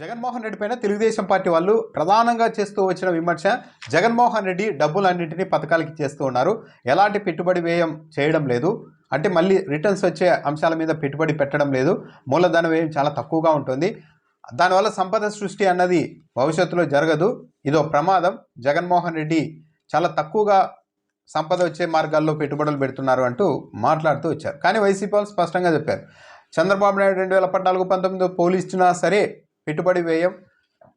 జగన్మోహన్ రెడ్డి పైన తెలుగుదేశం పార్టీ వాళ్ళు ప్రధానంగా చేస్తూ వచ్చిన విమర్శ జగన్మోహన్ రెడ్డి డబ్బులన్నింటినీ పథకాలకి చేస్తూ ఉన్నారు. ఎలాంటి పెట్టుబడి వ్యయం చేయడం లేదు. అంటే మళ్ళీ రిటర్న్స్ వచ్చే అంశాల మీద పెట్టుబడి పెట్టడం లేదు. మూలధన వ్యయం చాలా తక్కువగా ఉంటుంది. దానివల్ల సంపద సృష్టి అన్నది భవిష్యత్తులో జరగదు. ఇదో ప్రమాదం. జగన్మోహన్ రెడ్డి చాలా తక్కువగా సంపద వచ్చే మార్గాల్లో పెట్టుబడులు పెడుతున్నారు అంటూ మాట్లాడుతూ వచ్చారు. కానీ వైసీపీ వాళ్ళు స్పష్టంగా చెప్పారు. చంద్రబాబు నాయుడు రెండు వేల పద్నాలుగు పంతొమ్మిదిలో పోలిస్తున్నా సరే పెట్టుబడి వ్యయం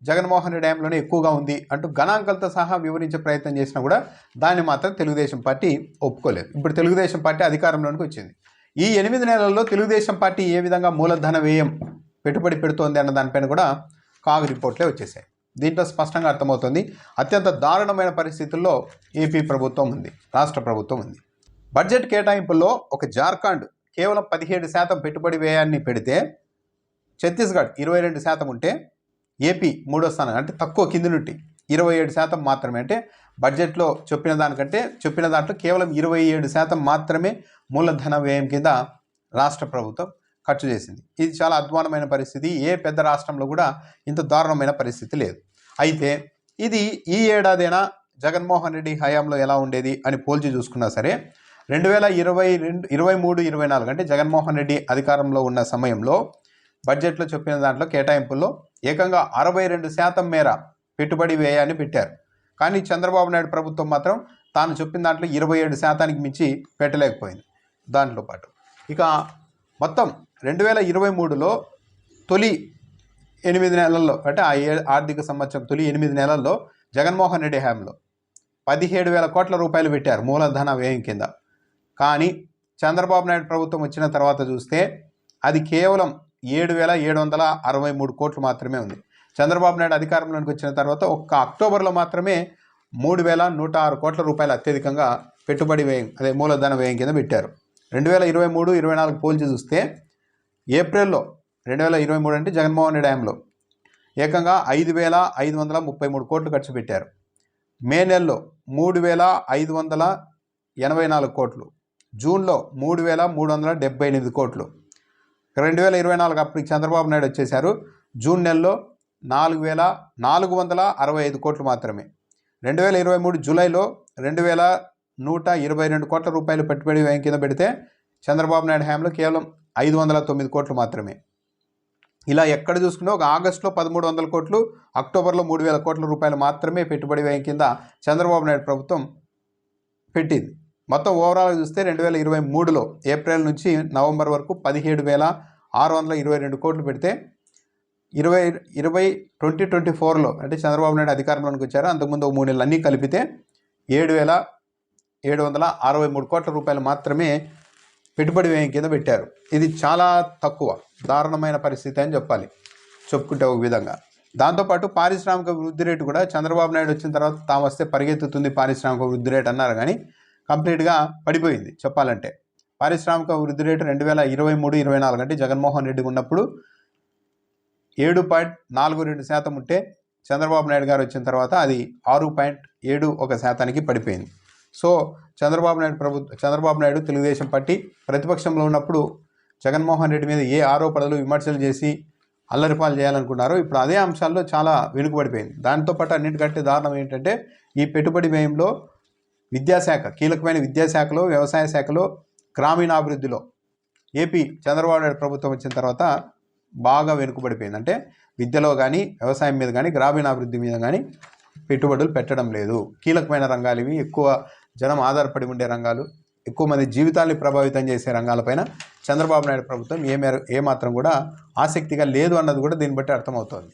జగన్మోహన్ రెడ్డి డ్యాంలోనే ఎక్కువగా ఉంది అంటూ గణాంకాలతో సహా వివరించే ప్రయత్నం చేసినా కూడా దాన్ని మాత్రం తెలుగుదేశం పార్టీ ఒప్పుకోలేదు. ఇప్పుడు తెలుగుదేశం పార్టీ అధికారంలోనికి వచ్చింది. ఈ ఎనిమిది నెలల్లో తెలుగుదేశం పార్టీ ఏ విధంగా మూలధన వ్యయం పెట్టుబడి పెడుతోంది అన్న దానిపైన కూడా కాగు రిపోర్ట్లే వచ్చేసాయి. దీంట్లో స్పష్టంగా అర్థమవుతుంది అత్యంత దారుణమైన పరిస్థితుల్లో ఏపీ ప్రభుత్వం ఉంది రాష్ట్ర ప్రభుత్వం ఉంది. బడ్జెట్ కేటాయింపుల్లో ఒక జార్ఖండ్ కేవలం పదిహేడు శాతం పెట్టుబడి వ్యయాన్ని పెడితే ఛత్తీస్గఢ్ ఇరవై రెండు శాతం ఉంటే ఏపీ మూడో స్థానం అంటే తక్కువ కింది నుండి ఇరవై ఏడు శాతం మాత్రమే. అంటే బడ్జెట్లో చెప్పిన దానికంటే చెప్పిన దాంట్లో కేవలం ఇరవై ఏడు శాతం మాత్రమే మూలధన వ్యయం కింద రాష్ట్ర ప్రభుత్వం ఖర్చు చేసింది. ఇది చాలా అధ్వానమైన పరిస్థితి. ఏ పెద్ద రాష్ట్రంలో కూడా ఇంత దారుణమైన పరిస్థితి లేదు. అయితే ఇది ఈ ఏడాదైనా జగన్మోహన్ రెడ్డి హయాంలో ఎలా ఉండేది అని పోల్చి చూసుకున్నా సరే రెండు వేల ఇరవై రెండు ఇరవై మూడు ఇరవై నాలుగు అంటే జగన్మోహన్ రెడ్డి అధికారంలో ఉన్న సమయంలో బడ్జెట్లో చెప్పిన దాంట్లో కేటాయింపుల్లో ఏకంగా అరవై రెండు శాతం మేర పెట్టుబడి వ్యయాన్ని పెట్టారు. కానీ చంద్రబాబు నాయుడు ప్రభుత్వం మాత్రం తాను చెప్పిన దాంట్లో ఇరవై ఏడు శాతానికి మించి పెట్టలేకపోయింది దాంట్లో పాటు. ఇక మొత్తం రెండు వేల ఇరవై మూడులో తొలి ఎనిమిది నెలల్లో అంటే ఆ ఏ ఆర్థిక సంవత్సరం తొలి ఎనిమిది నెలల్లో జగన్మోహన్ రెడ్డి హయాంలో పదిహేడు వేల కోట్ల రూపాయలు పెట్టారు మూలధన వ్యయం కింద. కానీ చంద్రబాబు నాయుడు ప్రభుత్వం వచ్చిన తర్వాత చూస్తే అది కేవలం ఏడు వేల ఏడు వందల అరవై మూడు కోట్లు మాత్రమే ఉంది. చంద్రబాబు నాయుడు అధికారంలోకి వచ్చిన తర్వాత ఒక్క అక్టోబర్లో మాత్రమే మూడు వేల నూట ఆరు కోట్ల రూపాయలు అత్యధికంగా పెట్టుబడి వ్యయం అదే మూలధన వ్యయం కింద పెట్టారు. రెండు వేల ఇరవై మూడు ఇరవై నాలుగు పోల్చి చూస్తే ఏప్రిల్లో రెండు వేల ఇరవై మూడు అంటే జగన్మోహన్ రెడ్డి హయాంలో ఏకంగా ఐదు వేల ఐదు వందల ముప్పై మూడు కోట్లు ఖర్చు పెట్టారు. మే నెలలో మూడు వేల ఐదు వందల ఎనభై నాలుగు కోట్లు జూన్లో మూడు వేల మూడు వందల డెబ్బై ఎనిమిది కోట్లు రెండు వేల ఇరవై నాలుగు అప్పటికి చంద్రబాబు నాయుడు వచ్చేశారు. జూన్ నెలలో నాలుగు వేల నాలుగు వందల అరవై ఐదు కోట్లు మాత్రమే. రెండు వేల ఇరవై మూడు జూలైలో రెండు వేల నూట ఇరవై రెండు కోట్ల రూపాయలు పెట్టుబడి వ్యయం కింద పెడితే చంద్రబాబు నాయుడు హయాంలో కేవలం ఐదు వందల తొమ్మిది కోట్లు మాత్రమే. ఇలా ఎక్కడ చూసుకున్నా ఒక ఆగస్టులో పదమూడు వందల కోట్లు అక్టోబర్లో మూడు వేల కోట్ల రూపాయలు మాత్రమే పెట్టుబడి వ్యయం కింద చంద్రబాబు నాయుడు ప్రభుత్వం పెట్టింది. మొత్తం ఓవరాల్ చూస్తే రెండు వేల ఇరవై మూడులో ఏప్రిల్ నుంచి నవంబర్ వరకు పదిహేడు వేల ఆరు వందల ఇరవై రెండు కోట్లు పెడితే ఇరవై ఇరవై ట్వంటీ ట్వంటీ ఫోర్లో అంటే చంద్రబాబు నాయుడు అధికారంలోకి వచ్చారు. అంతకుముందు మూడు నెలలు అన్నీ కలిపితే ఏడు వేల ఏడు వందల అరవై మూడు కోట్ల రూపాయలు మాత్రమే పెట్టుబడి వ్యయం కింద పెట్టారు. ఇది చాలా తక్కువ దారుణమైన పరిస్థితి అని చెప్పాలి చెప్పుకుంటే ఒక విధంగా. దాంతోపాటు పారిశ్రామిక వృద్ధి రేటు కూడా చంద్రబాబు నాయుడు వచ్చిన తర్వాత తాము వస్తే పరిగెత్తుతుంది పారిశ్రామిక వృద్ధి రేటు అన్నారు. కానీ కంప్లీట్గా పడిపోయింది చెప్పాలంటే. పారిశ్రామిక వృద్ధి రేటు రెండు వేల ఇరవై మూడు ఇరవై నాలుగు అంటే జగన్మోహన్ రెడ్డి ఉన్నప్పుడు ఏడు పాయింట్ నాలుగు రెండు శాతం ఉంటే చంద్రబాబు నాయుడు గారు వచ్చిన తర్వాత అది ఆరు పాయింట్ ఏడు ఒక శాతానికి పడిపోయింది. సో చంద్రబాబు నాయుడు ప్రభుత్వ చంద్రబాబు నాయుడు తెలుగుదేశం పార్టీ ప్రతిపక్షంలో ఉన్నప్పుడు జగన్మోహన్ రెడ్డి మీద ఏ ఆరోపణలు విమర్శలు చేసి అల్లరిపాలు చేయాలనుకున్నారో ఇప్పుడు అదే అంశాల్లో చాలా వెనుకబడిపోయింది. దాంతోపాటు అన్నిటికంటే దారుణం ఏంటంటే ఈ పెట్టుబడి వ్యయంలో విద్యాశాఖ కీలకమైన విద్యాశాఖలో వ్యవసాయ శాఖలో గ్రామీణాభివృద్ధిలో. ఏపీ చంద్రబాబు నాయుడు ప్రభుత్వం వచ్చిన తర్వాత బాగా వెనుకబడిపోయింది. అంటే విద్యలో కానీ వ్యవసాయం మీద కానీ గ్రామీణాభివృద్ధి మీద కానీ పెట్టుబడులు పెట్టడం లేదు. కీలకమైన రంగాలు ఇవి. ఎక్కువ జనం ఆధారపడి ఉండే రంగాలు. ఎక్కువ మంది జీవితాల్ని ప్రభావితం చేసే రంగాలపైన చంద్రబాబు నాయుడు ప్రభుత్వం ఏ మేర ఏమాత్రం కూడా ఆసక్తిగా లేదు అన్నది కూడా దీన్ని బట్టి అర్థమవుతోంది.